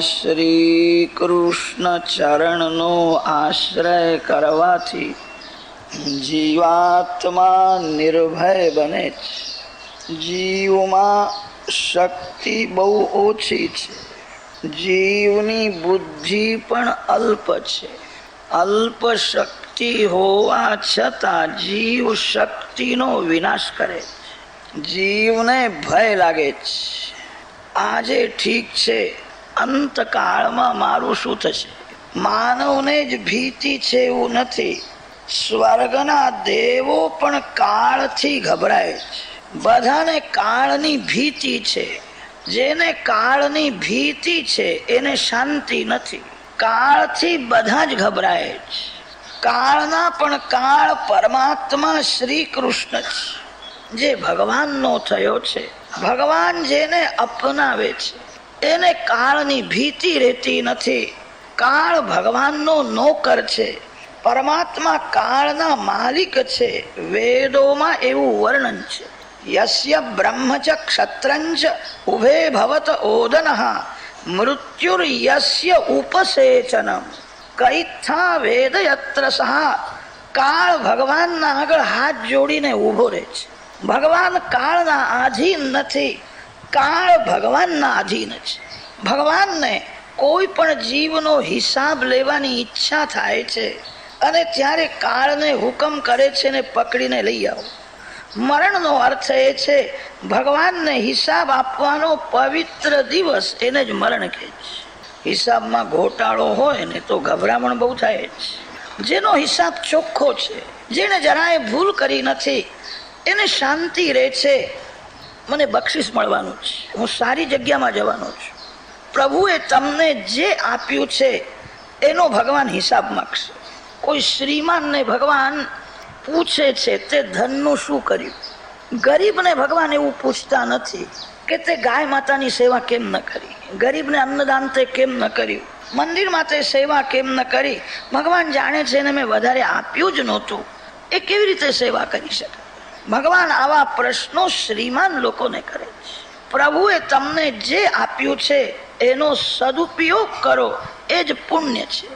શ્રી કૃષ્ણ ચરણનો આશ્રય કરવાથી જીવાત્મા નિર્ભય બને છે જીવમાં શક્તિ બહુ ઓછી છે જીવની બુદ્ધિ પણ અલ્પ છે અલ્પ શક્તિ હોવા છતાં જીવ શક્તિનો વિનાશ કરે જીવને ભય લાગે છે આજે ઠીક છે. અંતકાળમાં મારું શું થશે? માનવને જ ભીતિ છે એવું નથી. સ્વર્ગના દેવો પણ કાળથી ગભરાય છે. બધાને કાળની ભીતિ છે. જેને કાળની ભીતિ છે, એને શાંતિ નથી. કાળથી બધા જ ગભરાય છે. કાળના પણ કાળ પરમાત્મા શ્રી કૃષ્ણ છે. જે ભગવાનનો થયો છે. ભગવાન જેને અપનાવે છે, એને કાળની ભીતિ રહેતી નથી. કાળ ભગવાનનો નોકર છે, પરમાત્મા કાળના માલિક છે, વેદોમાં એવું વર્ણન છે. યસ્ય બ્રહ્મ ચ ક્ષત્રંચ ઉભે ભવત ઓદન મૃત્યુર યસ્ય ઉપસેચનમ. કૈથા વેદ યત્ર સહા, કાળ ભગવાનના આગળ હાથ જોડીને ઊભો રહે છે. ભગવાન કાળના આધીન નથી. કાળ ભગવાનના આધીન છે. ભગવાનને કોઈ પણ જીવનો હિસાબ લેવાની ઈચ્છા થાય છે અને ત્યારે કાળને હુકમ કરે છે ને પકડીને લઈ આવો. મરણનો અર્થ એ છે, ભગવાનને હિસાબ આપવાનો પવિત્ર દિવસ એને જ મરણ કહે છે. હિસાબમાં ઘોટાળો હોય ને તો ગભરામણ બહુ થાય છે જેનો હિસાબ ચોખ્ખો છે, જેણે જરાય ભૂલ કરી નથી એને શાંતિ રહે છે. મને બક્ષિસ મળવાનું છે. હું સારી જગ્યામાં જવાનો છું. પ્રભુએ તમને જે આપ્યું છે, એનો ભગવાન હિસાબ માગશે. કોઈ શ્રીમાનને ભગવાન પૂછે છે, તે ધનનું શું કર્યું? ગરીબને ભગવાન એવું પૂછતા નથી કે તે ગાય માતાની સેવા કેમ ન કરી? ગરીબને અન્નદાન તે કેમ ન કર્યું? મંદિરમાં તે સેવા કેમ ન કરી? ભગવાન જાણે છે ને મેં વધારે આપ્યું જ નહોતું. એ કેવી રીતે સેવા કરી શકે? ભગવાન આવા પ્રશ્નો શ્રીમાન લોકોને કરે છે. પ્રભુએ તમને જે આપ્યું છે, એનો સદુપયોગ કરો. એ જ પુણ્ય છે.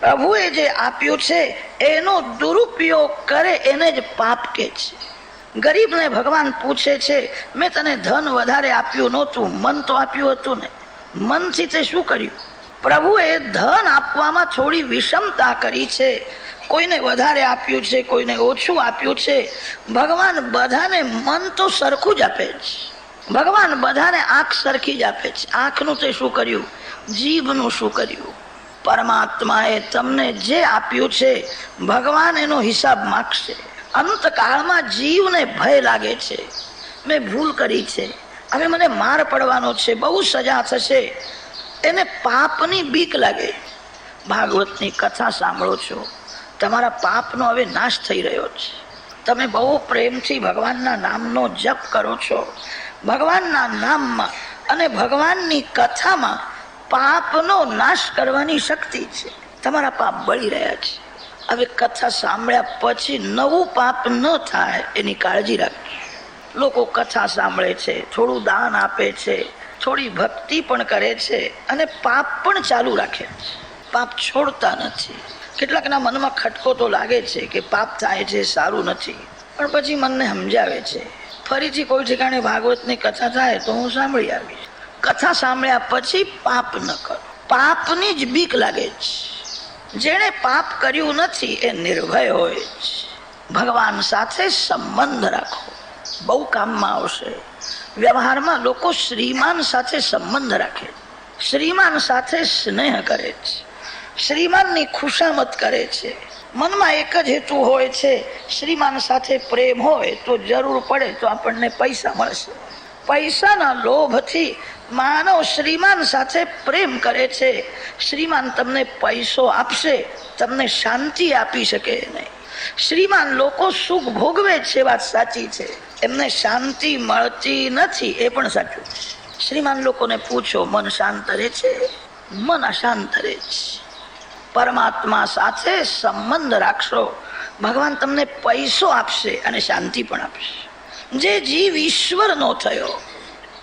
પ્રભુએ જે આપ્યું છે, એનો દુરુપયોગ કરે, એને જ પાપ કે છે. ગરીબને ભગવાન પૂછે છે, મેં તને ધન વધારે આપ્યું નહોતું, મન તો આપ્યું હતું ને? મનથી તે શું કર્યું? પ્રભુએ ધન આપવામાં થોડી વિષમતા કરી છે. કોઈને વધારે આપ્યું છે, કોઈને ઓછું આપ્યું છે. ભગવાન બધાને મન તો સરખું જ આપે છે. ભગવાન બધાને આંખ સરખી જ આપે છે. આંખનું તે શું કર્યું? જીભનું શું કર્યું? પરમાત્માએ તમને જે આપ્યું છે, ભગવાન એનો હિસાબ માગશે. અંતકાળમાં જીવને ભય લાગે છે. મેં ભૂલ કરી છે. હવે મને માર પડવાનો છે. બહુ સજા થશે. એને પાપની બીક લાગે. ભાગવતની કથા સાંભળો છો. તમારા પાપનો હવે નાશ થઈ રહ્યો છે. તમે બહુ પ્રેમથી ભગવાનના નામનો જપ કરો છો. ભગવાનના નામમાં અને ભગવાનની કથામાં પાપનો નાશ કરવાની શક્તિ છે. તમારા પાપ બળી રહ્યા છે. હવે કથા સાંભળ્યા પછી નવું પાપ ન થાય એની કાળજી રાખજો. લોકો કથા સાંભળે છે, થોડું દાન આપે છે થોડી ભક્તિ પણ કરે છે અને પાપ પણ ચાલુ રાખે છે. પાપ છોડતા નથી. કેટલાકના મનમાં ખટકો તો લાગે છે કે પાપ થાય છે, સારું નથી. પણ પછી મનને સમજાવે છે. ફરીથી કોઈ ઠેકાણે ભાગવતની કથા થાય તો હું સાંભળી આવીશ કથા સાંભળ્યા પછી પાપ ન કરો. પાપની જ બીક લાગે છે. જેણે પાપ કર્યું નથી એ નિર્ભય હોય છે. ભગવાન સાથે સંબંધ રાખો. બહુ કામમાં આવશે. વ્યવહારમાં લોકો શ્રીમાન સાથે સંબંધ રાખે શ્રીમાન સાથે સ્નેહ કરે છે. શ્રીમાનની ખુશામત કરે છે. મનમાં એક જ હેતુ હોય છે, શ્રીમાન સાથે પ્રેમ હોય તો જરૂર પડે તો આપણને પૈસા મળશે. પૈસાના લોભથી માનવ શ્રીમાન સાથે પ્રેમ કરે છે. શ્રીમાન તમને પૈસો આપશે, તમને શાંતિ આપી શકે નહીં. શ્રીમાન લોકો સુખ ભોગવે છે વાત સાચી છે. એમને શાંતિ મળતી નથી, એ પણ સાચું શ્રીમાન લોકોને પૂછો, મન શાંત રહે છે? મન અશાંત રહે છે. પરમાત્મા સાથે સંબંધ રાખશો. ભગવાન તમને પૈસો આપશે અને શાંતિ પણ આપશે. જે જીવ ઈશ્વરનો થયો,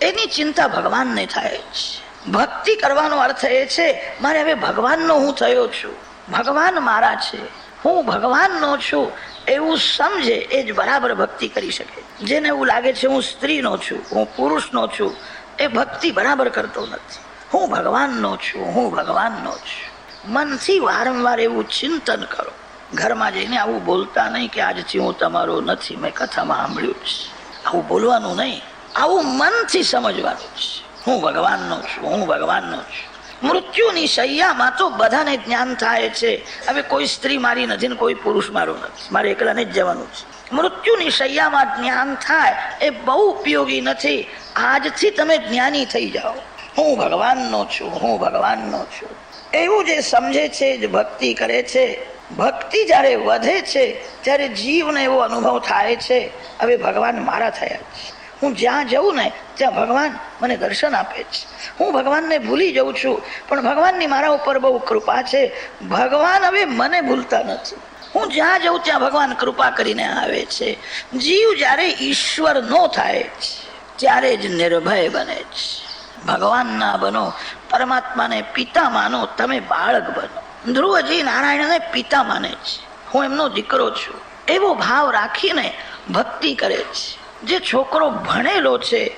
એની ચિંતા ભગવાનને થાય છે ભક્તિ કરવાનો અર્થ એ છે, મારે હવે ભગવાનનો હું થયો છું. ભગવાન મારા છે. હું ભગવાનનો છું, એવું સમજે, એ જ બરાબર ભક્તિ કરી શકે. જેને એવું લાગે છે હું સ્ત્રીનો છું, હું પુરુષનો છું, એ ભક્તિ બરાબર કરતો નથી. હું ભગવાનનો છું, હું ભગવાનનો છું. મનથી વારંવાર એવું ચિંતન કરો. ઘરમાં જઈને આવું બોલતા નહીં કે આજથી હું તમારો નથી, મેં કથામાં સાંભળ્યું છે આવું બોલવાનું નહીં. આવું મનથી સમજવાનું છે હું ભગવાનનો છું, હું ભગવાનનો છું. મૃત્યુની શૈયામાં તો બધાને જ્ઞાન થાય છે. હવે કોઈ સ્ત્રી મારી નથી ને કોઈ પુરુષ મારો નથી. મારે એકલાને જ જવાનું છે. મૃત્યુની શૈયામાં જ્ઞાન થાય એ બહુ ઉપયોગી નથી. આજથી તમે જ્ઞાની થઈ જાઓ. હું ભગવાનનો છું, હું ભગવાનનો છું. એવું જે સમજે છે, જ ભક્તિ કરે છે. ભક્તિ જ્યારે વધે છે, ત્યારે જીવને એવો અનુભવ થાય છે. હવે ભગવાન મારા થયા છે. હું જ્યાં જઉં ને ત્યાં ભગવાન મને દર્શન આપે છે. હું ભગવાનને ભૂલી જઉં છું, પણ ભગવાનની મારા ઉપર બહુ કૃપા છે. ભગવાન હવે મને ભૂલતા નથી. હું જ્યાં જઉં ત્યાં ભગવાન કૃપા કરીને આવે છે. જીવ જ્યારે ઈશ્વર નો થાય છે ત્યારે જ નિર્ભય બને છે. ભગવાન ના બનો, પરમાત્માને પિતા માનો, તમે બાળક બનો. ધ્રુવજી નારાયણને પિતા માને છે. હું એમનો દીકરો છું. એવો ભાવ રાખીને ભક્તિ કરે છે. જે છોકરો ભણેલો છે,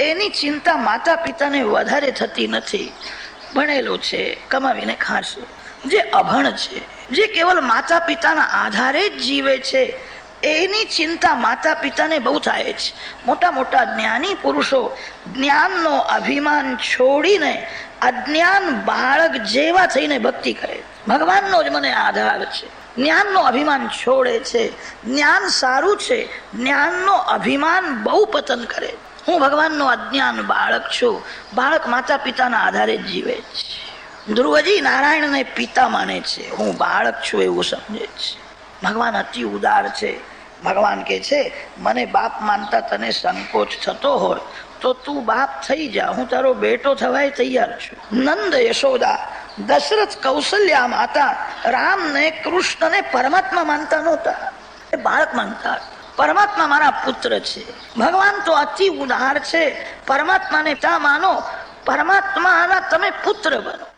એની ચિંતા માતા પિતાને વધારે થતી નથી. ભણેલો છે, કમાવીને ખાશે. જે અભણ છે, જે કેવલ માતા પિતાના આધારે જ જીવે છે, એની ચિંતા માતા પિતાને બહુ થાય છે. મોટા મોટા જ્ઞાની પુરુષો જ્ઞાનનો અભિમાન છોડીને અજ્ઞાન બાળક જેવા થઈને ભક્તિ કરે ભગવાનનો જ મને આધાર છે. જ્ઞાનનો અભિમાન છોડે છે. જ્ઞાન સારું છે. જ્ઞાનનો અભિમાન બહુ પતન કરે. હું ભગવાનનો અજ્ઞાન બાળક છું. બાળક માતા પિતાના આધારે જીવે છે. ધ્રુવજી નારાયણને પિતા માને છે. હું બાળક છું એવું સમજે છે. ભગવાન અતિ ઉદાર છે. ભગવાન કે છે, મને બાપ માનતા તને સંકોચ થતો હોય તો તું બાપ થઈ જા. હું તારો બેટો થવાય તૈયાર છું. નંદ યશોદા દશરથ કૌશલ્યા માતા રામને કૃષ્ણને પરમાત્મા માનતા નહોતા. એ બાળક માનતા. પરમાત્મા મારા પુત્ર છે. ભગવાન તો અતિ ઉદાર છે. પરમાત્માને તા માનો. પરમાત્માના તમે પુત્ર બનો.